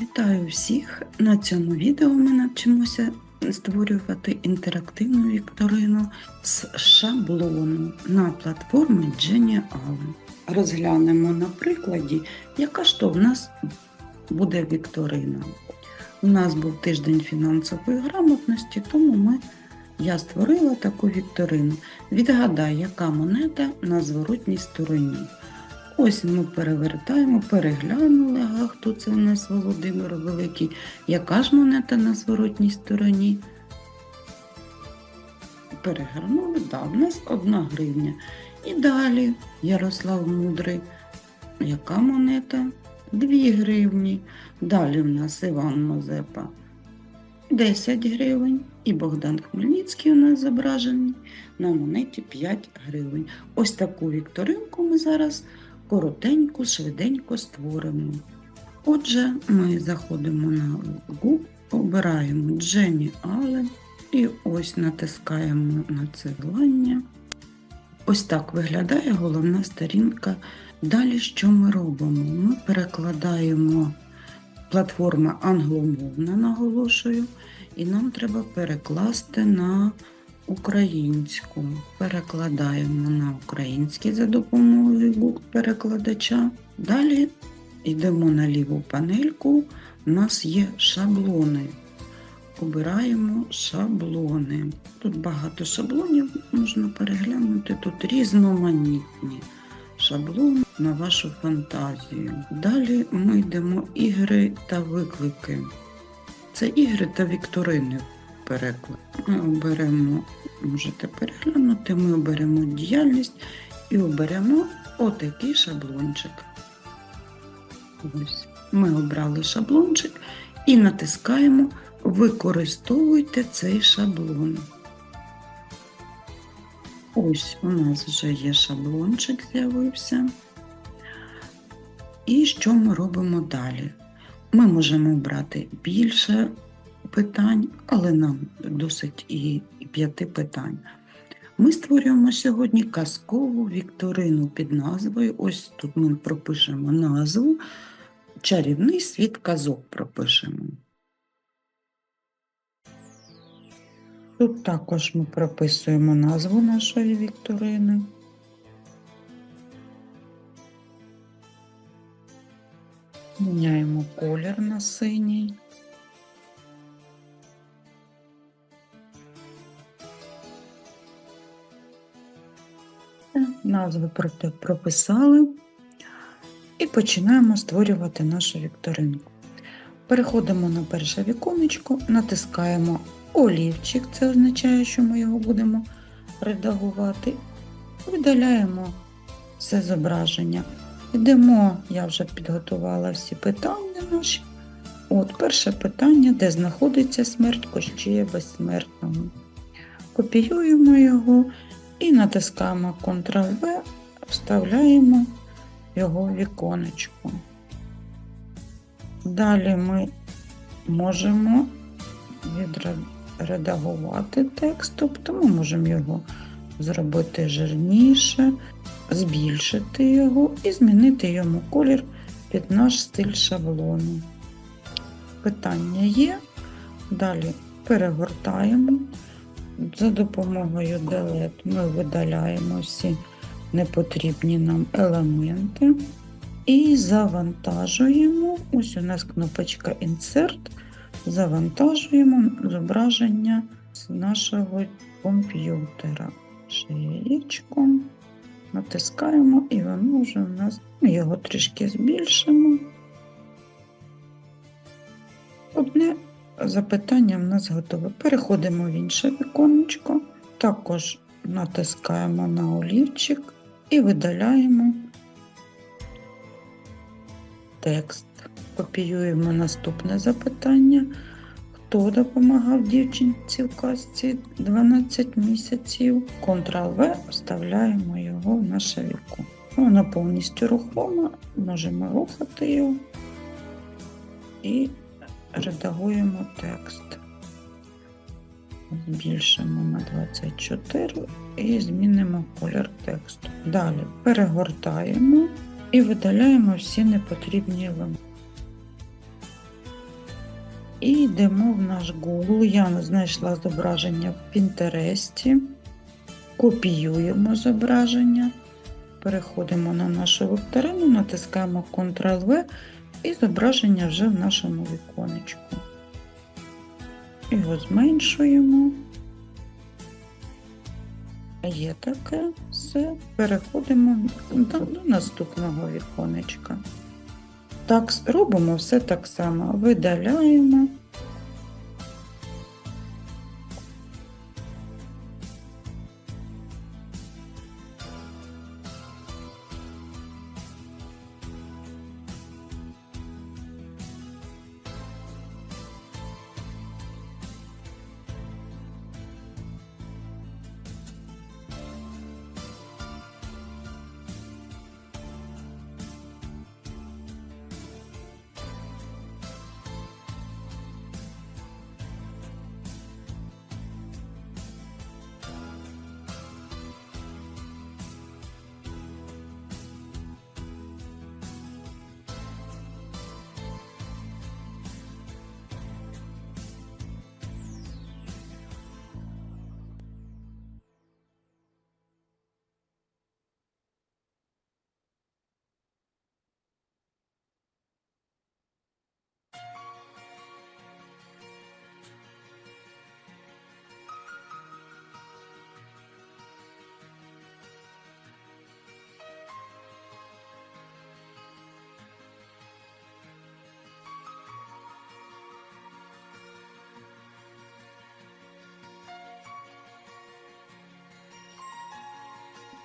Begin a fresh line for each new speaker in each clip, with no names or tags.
Вітаю всіх! На цьому відео ми навчимося створювати інтерактивну вікторину з шаблону на платформі Genial. Розглянемо на прикладі, яка ж то в нас буде вікторина. У нас був тиждень фінансової грамотності, тому ми, я створила таку вікторину. Відгадай, яка монета на зворотній стороні. Ось ми перевертаємо, переглянули, ага, хто це у нас Володимир Великий. Яка ж монета на зворотній стороні? Перегорнули, да, в нас одна гривня. І далі Ярослав Мудрий. Яка монета? Дві гривні. Далі в нас Іван Мазепа. 10 гривень. І Богдан Хмельницький у нас зображений на монеті 5 гривень. Ось таку вікторинку ми зараз коротенько, швиденько створимо. Отже, ми заходимо на Google, обираємо Jenny Allen і ось натискаємо на цеглання. Ось так виглядає головна сторінка. Далі що ми робимо? Ми перекладаємо платформа англомовна, наголошую, і нам треба перекласти на українську. Перекладаємо на український за допомогою Google перекладача. Далі йдемо на ліву панельку. У нас є шаблони. Обираємо шаблони. Тут багато шаблонів можна переглянути, тут різноманітні шаблони на вашу фантазію. Далі ми йдемо ігри та виклики. Це ігри та вікторини переклад. Ми оберемо, можете переглянути, ми оберемо діяльність і оберемо отакий шаблончик. Ось. Ми обрали шаблончик і натискаємо Використовуйте цей шаблон. Ось у нас вже є шаблончик з'явився. І що ми робимо далі? Ми можемо обрати більше питань, але нам досить і п'яти питань. Ми створюємо сьогодні казкову вікторину під назвою. Ось тут ми пропишемо назву. Чарівний світ казок пропишемо. Тут також ми прописуємо назву нашої вікторини. Міняємо колір на синій. Назви прописали і починаємо створювати нашу вікторинку. Переходимо на перше віконечко, натискаємо олівчик, це означає, що ми його будемо редагувати. Видаляємо все зображення. Йдемо, я вже підготувала всі питання наші. От перше питання, де знаходиться смерть Кощея Безсмертного. Копіюємо його і натискаємо Ctrl-V, вставляємо його в віконечко. Далі ми можемо відредагувати текст, тобто ми можемо його зробити жирніше, збільшити його і змінити йому колір під наш стиль шаблону. Питання є. Далі перегортаємо. За допомогою Delete ми видаляємо всі непотрібні нам елементи і завантажуємо. Ось у нас кнопочка Insert. Завантажуємо зображення з нашого комп'ютера. Шиєчком натискаємо і воно вже у нас ми його трішки збільшимо. Одне запитання в нас готове. Переходимо в інше віконечко, також натискаємо на олівчик і видаляємо текст. Копіюємо наступне запитання. Хто допомагав дівчинці в казці 12 місяців? Ctrl-V вставляємо його в наше віко. Воно повністю рухома, можемо рухати його і редагуємо текст. Збільшимо на 24 і змінимо колір тексту. Далі перегортаємо і видаляємо всі непотрібні елементи. І йдемо в наш Google. Я знайшла зображення в Пінтересті. Копіюємо зображення. Переходимо на нашу вікторину, натискаємо Ctrl-V і зображення вже в нашому віконечку. Його зменшуємо. Є таке все. Переходимо до, наступного віконечка. Так, робимо все так само. Видаляємо.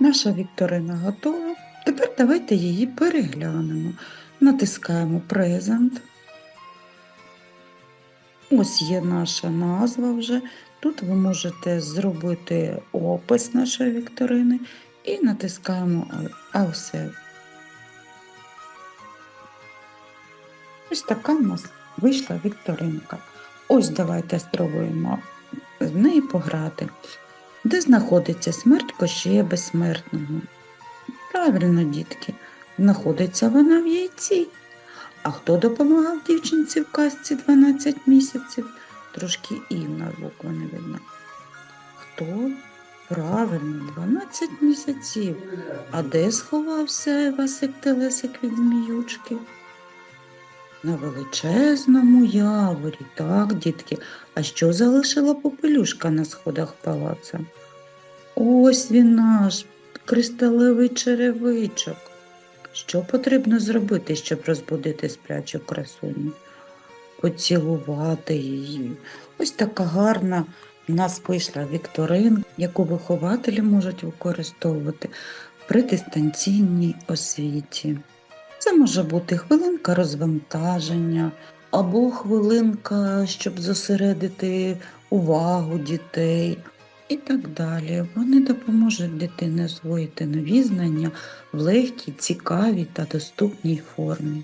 Наша вікторина готова. Тепер давайте її переглянемо. Натискаємо Present. Ось є наша назва вже. Тут ви можете зробити опис нашої вікторини і натискаємо «All Save». Ось така в нас вийшла вікторинка. Ось давайте спробуємо в неї пограти. Де знаходиться смерть Кощея Безсмертного? Правильно, дітки, знаходиться вона в яйці. А хто допомагав дівчинці в казці 12 місяців? Трошки і на букви не видно. Хто? Правильно, 12 місяців. А де сховався Васик Телесик від зміючки? На величезному яворі, так, дітки. А що залишила попелюшка на сходах палаца? Ось він наш кристалевий черевичок. Що потрібно зробити, щоб розбудити сплячу красуню? Поцілувати її. Ось така гарна в нас вийшла вікторин, яку вихователі можуть використовувати при дистанційній освіті. Це може бути хвилинка розвантаження або хвилинка, щоб зосередити увагу дітей і так далі. Вони допоможуть дитині освоїти нові знання в легкій, цікавій та доступній формі.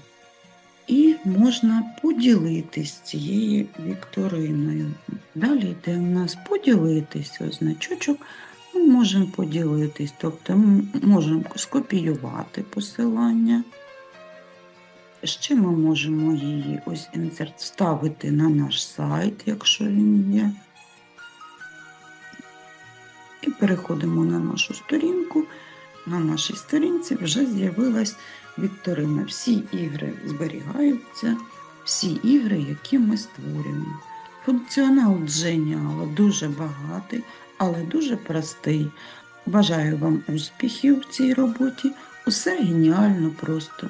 І можна поділитись цією вікториною. Далі йде у нас поділитись ось значочок. Ми можемо поділитись, тобто ми можемо скопіювати посилання. Ще ми можемо її ось інсерт вставити на наш сайт, якщо він є. І переходимо на нашу сторінку. На нашій сторінці вже з'явилась вікторина. Всі ігри зберігаються, всі ігри, які ми створюємо. Функціонал Genial дуже багатий, але дуже простий. Бажаю вам успіхів в цій роботі. Усе геніально просто.